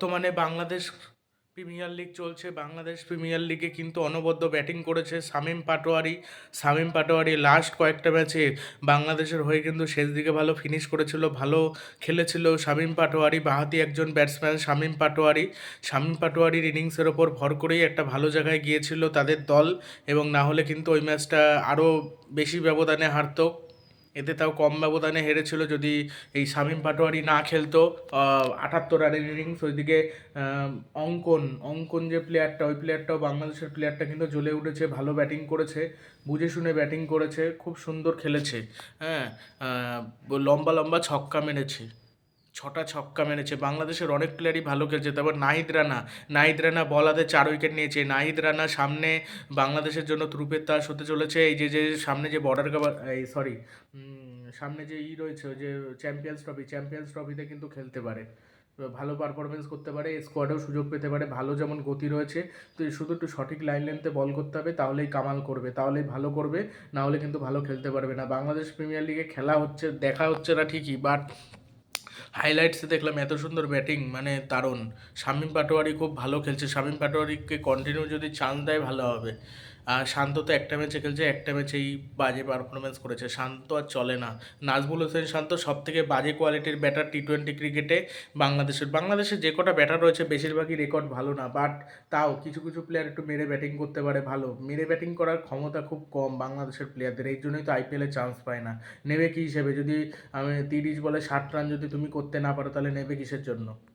বর্তমানে Bangladesh premier league চলছে। Bangladesh premier লিগে কিন্তু অনবদ্য ব্যাটিং করেছে শামীম পাটোয়ারি। শামীম পাটোয়ারি লাস্ট কয়েকটা ম্যাচে বাংলাদেশের হয়ে কিন্তু শেষ দিকে ভালো ফিনিশ করেছিল, ভালো খেলেছিল শামীম পাটোয়ারি। বাহাতি একজন ব্যাটসম্যান শামীম পাটোয়ারি। শামীম পাটোয়ারির ইনিংসের ওপর ভর করেই একটা ভালো জায়গায় গিয়েছিল তাদের দল এবং না হলে কিন্তু ওই ম্যাচটা আরও বেশি ব্যবধানে হারতো। এতে তাও কম ব্যবধানে হেরেছিল যদি এই শামীম পাটোয়ারি না খেলতো আটাত্তর রানের ইনিংস ওইদিকে অঙ্কন অঙ্কন যে প্লেয়ারটা ওই প্লেয়ারটাও বাংলাদেশের প্লেয়ারটা কিন্তু জ্বলে উঠেছে, ভালো ব্যাটিং করেছে, বুঝে শুনে ব্যাটিং করেছে, খুব সুন্দর খেলেছে হ্যাঁ লম্বা লম্বা ছক্কা মেরেছে, ছটা ছক্কা মেরেছে, বাংলাদেশের অনেক প্লেয়ারই ভালো খেলছে, তারপর নাহিদ রানা নাহিদ রানা বলাতে চার উইকেট নিয়েছে, নাহিদ রানা সামনে বাংলাদেশের জন্য ত্রুপের তাস হতে চলেছে, এই যে যে সামনে যে বর্ডার কাভার এই সরি সামনে যে ই রয়েছে যে চ্যাম্পিয়ন্স ট্রফি চ্যাম্পিয়ন্স ট্রফিতে কিন্তু খেলতে পারে। ভালো পারফরমেন্স করতে পারে স্কোয়াডেও সুযোগ পেতে পারে, ভালো যেমন গতি রয়েছে। তো শুধু একটু সঠিক লাইন লেন্থে বল করতে হবে, তাহলেই কামাল করবে, তাহলেই ভালো করবে, না হলে কিন্তু ভালো খেলতে পারবে না। বাংলাদেশ প্রিমিয়ার লিগে খেলা হচ্ছে, দেখা হচ্ছে না ঠিকই বাট হাইলাইটসে দেখলাম এত সুন্দর ব্যাটিং মানে দারুণ। শামীম পাটোয়ারি খুব ভালো খেলছে, শামীম পাটোয়ারিকে কন্টিনিউ যদি চান্স দেয়, ভালো হবে। শান্ত তো একটা ম্যাচে খেলছে, একটা ম্যাচেই বাজে পারফরমেন্স করেছে। শান্ত আর চলে না। নাজমুল হোসেন শান্ত সব থেকে বাজে কোয়ালিটির ব্যাটার টি টোয়েন্টি ক্রিকেটে বাংলাদেশের। বাংলাদেশের যে কটা ব্যাটার রয়েছে, বেশিরভাগই রেকর্ড ভালো না বাট তাও কিছু কিছু প্লেয়ার একটু মেরে ব্যাটিং করতে পারে ভালো। মেরে ব্যাটিং করার ক্ষমতা খুব কম বাংলাদেশের প্লেয়ারদের এই জন্যই তো আইপিএলে চান্স পায় না। নেবে কী হিসেবে? যদি আমি তিরিশ বলে ষাট রান যদি তুমি করতে না পারো, তাহলে নেবে কিসের জন্য?